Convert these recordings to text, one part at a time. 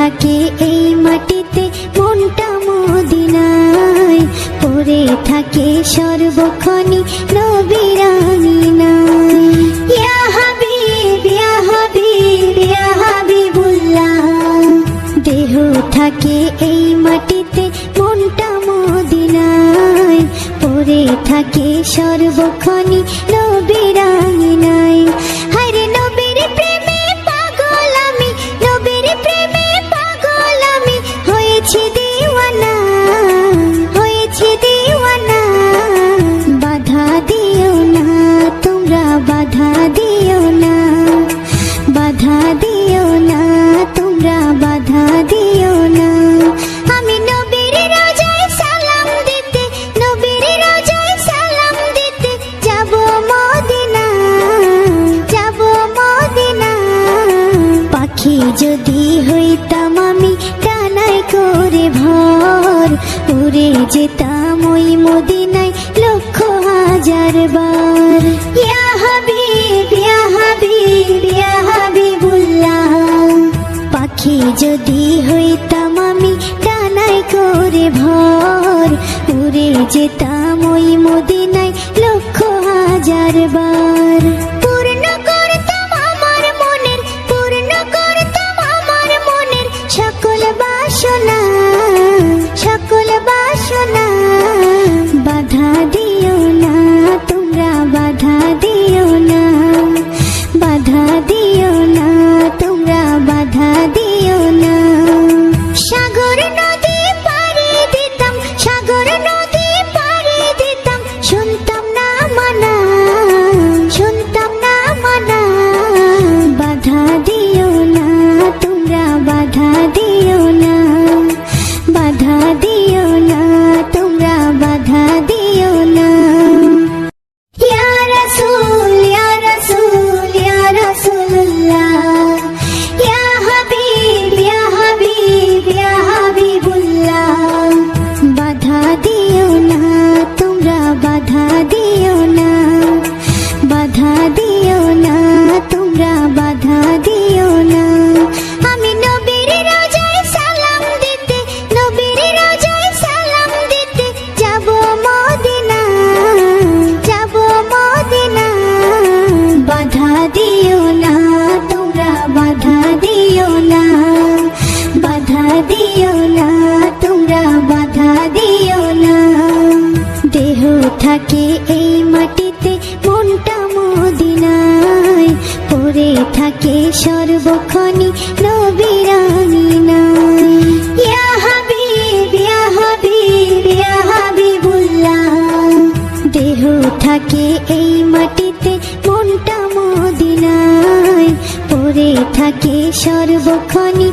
থাকে এই মাটিতে, মনটা মদিনায়। পড়ে থাকে সর্বক্ষণি নবিরানি না দেহ থাকে এই মাটিতে, মনটা মদিনায়। পড়ে থাকে সর্বক্ষণি দূরে যেতাম ওই মদিনায় লক্ষ হাজার বার। ইয়া পাখি যদি হইতাম আমি ডানায় করে ভর। উড়ে যেতাম ওই মদিনায় লক্ষ হাজার বার। থাকে এই মাটিতে, মনটা মদিনায়। পরে থাকে সর্বক্ষণি নবিরানি নাই। থাকে এই মাটিতে, মনটা মদিনায়। পড়ে থাকে সর্বক্ষণি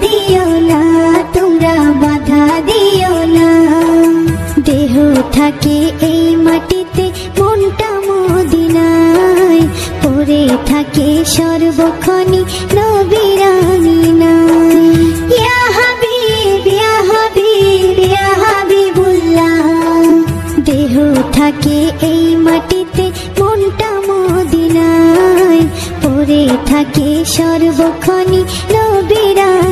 দিও না, তোমরা বাধা দিও না। দেহ থাকে এই মাটিতে, মনটা মদিনায়। পড়ে থাকে সর্বক্ষণি নবিরানি না দেহ থাকে এই মাটিতে, মনটা মদিনায়। পড়ে থাকে সর্বক্ষণি নবিরানি